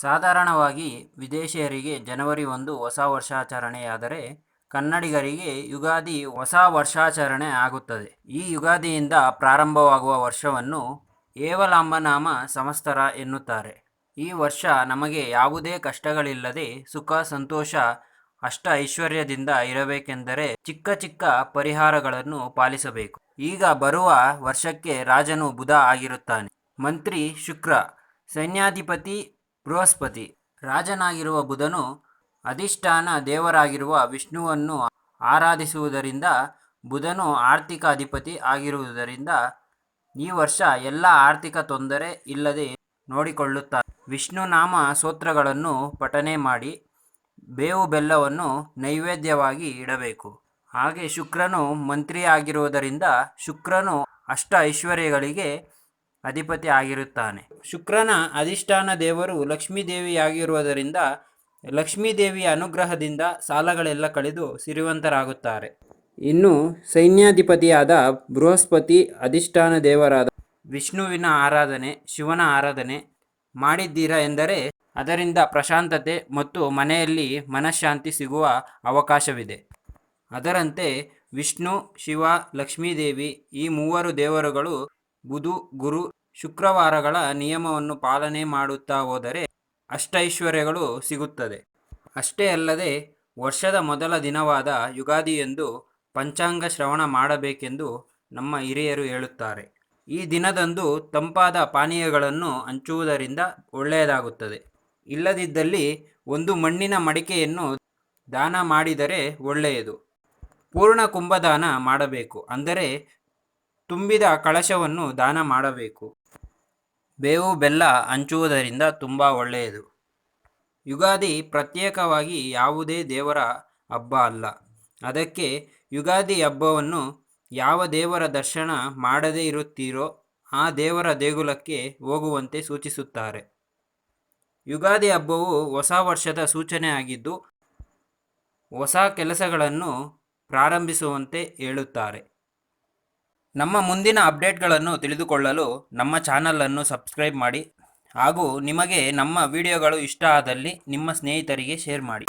ಸಾಧಾರಣವಾಗಿ ವಿದೇಶಿಯರಿಗೆ ಜನವರಿ ಒಂದು ಹೊಸ ವರ್ಷಾಚರಣೆಯಾದರೆ ಕನ್ನಡಿಗರಿಗೆ ಯುಗಾದಿ ಹೊಸ ವರ್ಷಾಚರಣೆ ಆಗುತ್ತದೆ. ಈ ಯುಗಾದಿಯಿಂದ ಪ್ರಾರಂಭವಾಗುವ ವರ್ಷವನ್ನು ಏವಲಾಂಬನಾಮ ಸಮಸ್ತರ ಎನ್ನುತ್ತಾರೆ. ಈ ವರ್ಷ ನಮಗೆ ಯಾವುದೇ ಕಷ್ಟಗಳಿಲ್ಲದೆ ಸುಖ, ಸಂತೋಷ, ಅಷ್ಟ ಐಶ್ವರ್ಯದಿಂದ ಇರಬೇಕೆಂದರೆ ಚಿಕ್ಕ ಚಿಕ್ಕ ಪರಿಹಾರಗಳನ್ನು ಪಾಲಿಸಬೇಕು. ಈಗ ಬರುವ ವರ್ಷಕ್ಕೆ ರಾಜನು ಬುಧ ಆಗಿರುತ್ತಾನೆ. ಮಂತ್ರಿ ಶುಕ್ರ, ಸೈನ್ಯಾಧಿಪತಿ ಬೃಹಸ್ಪತಿ. ರಾಜನಾಗಿರುವ ಬುಧನು ಅಧಿಷ್ಠಾನ ದೇವರಾಗಿರುವ ವಿಷ್ಣುವನ್ನು ಆರಾಧಿಸುವುದರಿಂದ ಬುಧನು ಆರ್ಥಿಕ ಅಧಿಪತಿ ಆಗಿರುವುದರಿಂದ ಈ ವರ್ಷ ಎಲ್ಲ ಆರ್ಥಿಕ ತೊಂದರೆ ಇಲ್ಲದೆ ನೋಡಿಕೊಳ್ಳುತ್ತಾರೆ. ವಿಷ್ಣು ನಾಮ ಸ್ತೋತ್ರಗಳನ್ನು ಪಠನೆ ಮಾಡಿ ಬೇವು ಬೆಲ್ಲವನ್ನು ನೈವೇದ್ಯವಾಗಿ ಇಡಬೇಕು. ಹಾಗೆ ಶುಕ್ರನು ಮಂತ್ರಿಯಾಗಿರುವುದರಿಂದ ಶುಕ್ರನು ಅಷ್ಟ ಐಶ್ವರ್ಯಗಳಿಗೆ ಅಧಿಪತಿ ಆಗಿರುತ್ತಾನೆ. ಶುಕ್ರನ ಅಧಿಷ್ಠಾನ ದೇವರು ಲಕ್ಷ್ಮೀದೇವಿಯಾಗಿರುವುದರಿಂದ ಲಕ್ಷ್ಮೀದೇವಿಯ ಲಕ್ಷ್ಮೀ ದೇವಿಯ ಅನುಗ್ರಹದಿಂದ ಸಾಲಗಳೆಲ್ಲ ಕಳೆದು ಸಿರಿವಂತರಾಗುತ್ತಾರೆ. ಇನ್ನು ಸೈನ್ಯಾಧಿಪತಿಯಾದ ಬೃಹಸ್ಪತಿ ಅಧಿಷ್ಠಾನ ದೇವರಾದ ವಿಷ್ಣುವಿನ ಆರಾಧನೆ, ಶಿವನ ಆರಾಧನೆ ಮಾಡಿದ್ದೀರಾ ಎಂದರೆ ಅದರಿಂದ ಪ್ರಶಾಂತತೆ ಮತ್ತು ಮನೆಯಲ್ಲಿ ಮನಃಶಾಂತಿ ಸಿಗುವ ಅವಕಾಶವಿದೆ. ಅದರಂತೆ ವಿಷ್ಣು, ಶಿವ, ಲಕ್ಷ್ಮೀದೇವಿ ಈ ಮೂವರು ದೇವರುಗಳು ಬುಧು, ಗುರು ಶುಕ್ರವಾರಗಳ ನಿಯಮವನ್ನು ಪಾಲನೆ ಮಾಡುತ್ತಾ ಹೋದರೆ ಅಷ್ಟೈಶ್ವರ್ಯಗಳು ಸಿಗುತ್ತದೆ. ಅಷ್ಟೇ ಅಲ್ಲದೆ ವರ್ಷದ ಮೊದಲ ದಿನವಾದ ಯುಗಾದಿಯಂದು ಪಂಚಾಂಗ ಶ್ರವಣ ಮಾಡಬೇಕೆಂದು ನಮ್ಮ ಹಿರಿಯರು ಹೇಳುತ್ತಾರೆ. ಈ ದಿನದಂದು ತಂಪಾದ ಪಾನೀಯಗಳನ್ನು ಹಂಚುವುದರಿಂದ ಒಳ್ಳೆಯದಾಗುತ್ತದೆ. ಇಲ್ಲದಿದ್ದಲ್ಲಿ ಒಂದು ಮಣ್ಣಿನ ಮಡಿಕೆಯನ್ನು ದಾನ ಮಾಡಿದರೆ ಒಳ್ಳೆಯದು. ಪೂರ್ಣ ಕುಂಭದಾನ ಮಾಡಬೇಕು. ಅಂದರೆ ತುಂಬಿದ ಕಳಶವನ್ನು ದಾನ ಮಾಡಬೇಕು. ಬೇವು ಬೆಲ್ಲ ಹಂಚುವುದರಿಂದ ತುಂಬ ಒಳ್ಳೆಯದು. ಯುಗಾದಿ ಪ್ರತ್ಯೇಕವಾಗಿ ಯಾವುದೇ ದೇವರ ಹಬ್ಬ ಅಲ್ಲ. ಅದಕ್ಕೆ ಯುಗಾದಿ ಹಬ್ಬವನ್ನು ಯಾವ ದೇವರ ದರ್ಶನ ಮಾಡದೇ ಇರುತ್ತೀರೋ ಆ ದೇವರ ದೇಗುಲಕ್ಕೆ ಹೋಗುವಂತೆ ಸೂಚಿಸುತ್ತಾರೆ. ಯುಗಾದಿ ಹಬ್ಬವು ಹೊಸ ವರ್ಷದ ಸೂಚನೆ ಆಗಿದ್ದು ಹೊಸ ಕೆಲಸಗಳನ್ನು ಪ್ರಾರಂಭಿಸುವಂತೆ ಹೇಳುತ್ತಾರೆ. ನಮ್ಮ ಮುಂದಿನ ಅಪ್ಡೇಟ್ಗಳನ್ನು ತಿಳಿದುಕೊಳ್ಳಲು ನಮ್ಮ ಚಾನಲನ್ನು ಸಬ್ಸ್ಕ್ರೈಬ್ ಮಾಡಿ ಹಾಗೂ ನಿಮಗೆ ನಮ್ಮ ವಿಡಿಯೋಗಳು ಇಷ್ಟ ಆದಲ್ಲಿ ನಿಮ್ಮ ಸ್ನೇಹಿತರಿಗೆ ಶೇರ್ ಮಾಡಿ.